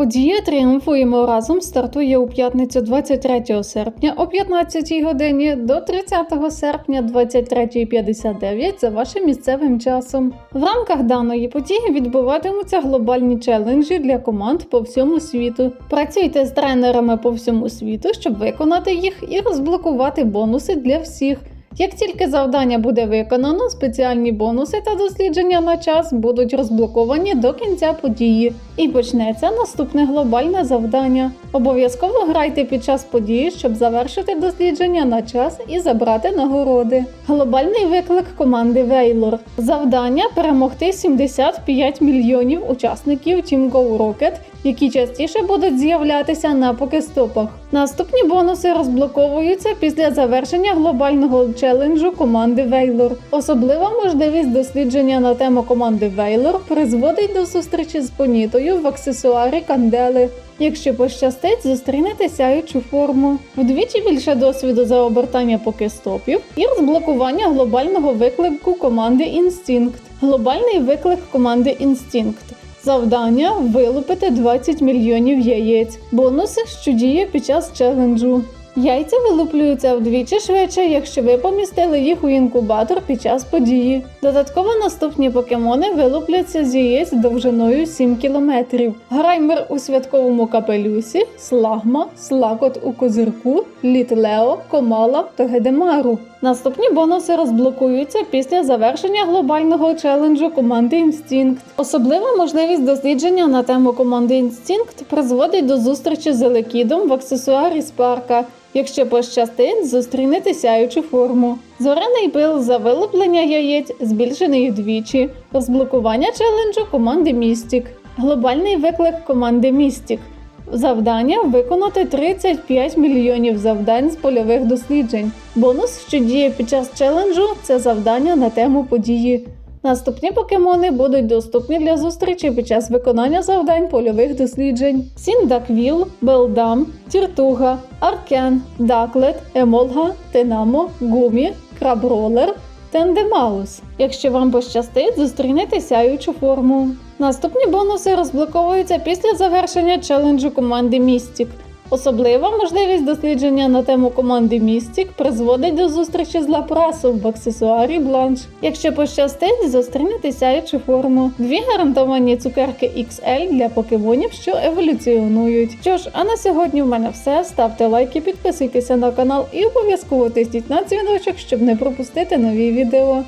Подія Тріумфуємо разом стартує у п'ятницю 23 серпня о 15 годині до 30 серпня 23.59 за вашим місцевим часом. В рамках даної події відбуватимуться глобальні челенджі для команд по всьому світу. Працюйте з тренерами по всьому світу, щоб виконати їх і розблокувати бонуси для всіх. Як тільки завдання буде виконано, спеціальні бонуси та дослідження на час будуть розблоковані до кінця події. І почнеться наступне глобальне завдання. Обов'язково грайте під час події, щоб завершити дослідження на час і забрати нагороди. Глобальний виклик команди Вейлор. Завдання перемогти 75 мільйонів учасників Team Go Rocket, які частіше будуть з'являтися на покестопах. Наступні бонуси розблоковуються після завершення глобального челенджу команди Вейлор. Особлива можливість дослідження на тему команди Вейлор призводить до зустрічі з понітою в аксесуарі Кандели. Якщо пощастить, зустрінете сяючу форму. Вдвічі більше досвіду за обертання покестопів і розблокування глобального виклику команди Інстинкт. Глобальний виклик команди Інстинкт. Завдання вилупити 20 мільйонів яєць. Бонуси, що діє під час челенджу. Яйця вилуплюються вдвічі швидше, якщо ви помістили їх у інкубатор під час події. Додатково наступні покемони вилупляться з яєць довжиною 7 км. Граймер у святковому капелюсі, Слагма, Слакот у козирку, Літлео, Комала та Гедемару. Наступні бонуси розблокуються після завершення глобального челенджу команди Інстинкт. Особлива можливість дослідження на тему команди Інстинкт призводить до зустрічі з Елекідом в аксесуарі Спарка. Якщо пощастить, зустрінете сяючу форму. Зоряний пил за вилуплення яєць збільшений вдвічі. Розблокування челенджу команди Містік. Глобальний виклик команди Містік. Завдання виконати 35 мільйонів завдань з польових досліджень. Бонус, що діє під час челенджу, це завдання на тему події. Наступні покемони будуть доступні для зустрічі під час виконання завдань польових досліджень: Сіндаквіл, Белдам, Тіртуга, Аркен, Даклет, Емолга, Тенамо, Гумі, Крабролер, Тендемаус. Якщо вам пощастить, зустрінете сяючу форму. Наступні бонуси розблоковуються після завершення челенджу команди Містік. Особлива можливість дослідження на тему команди Містік призводить до зустрічі з Лапрасом в аксесуарі Бланш. Якщо пощастить, зустрінете сяючу форму. Дві гарантовані цукерки XL для покемонів, що еволюціонують. Що ж, а на сьогодні в мене все. Ставте лайки, підписуйтеся на канал і обов'язково тисніть на дзвіночок, щоб не пропустити нові відео.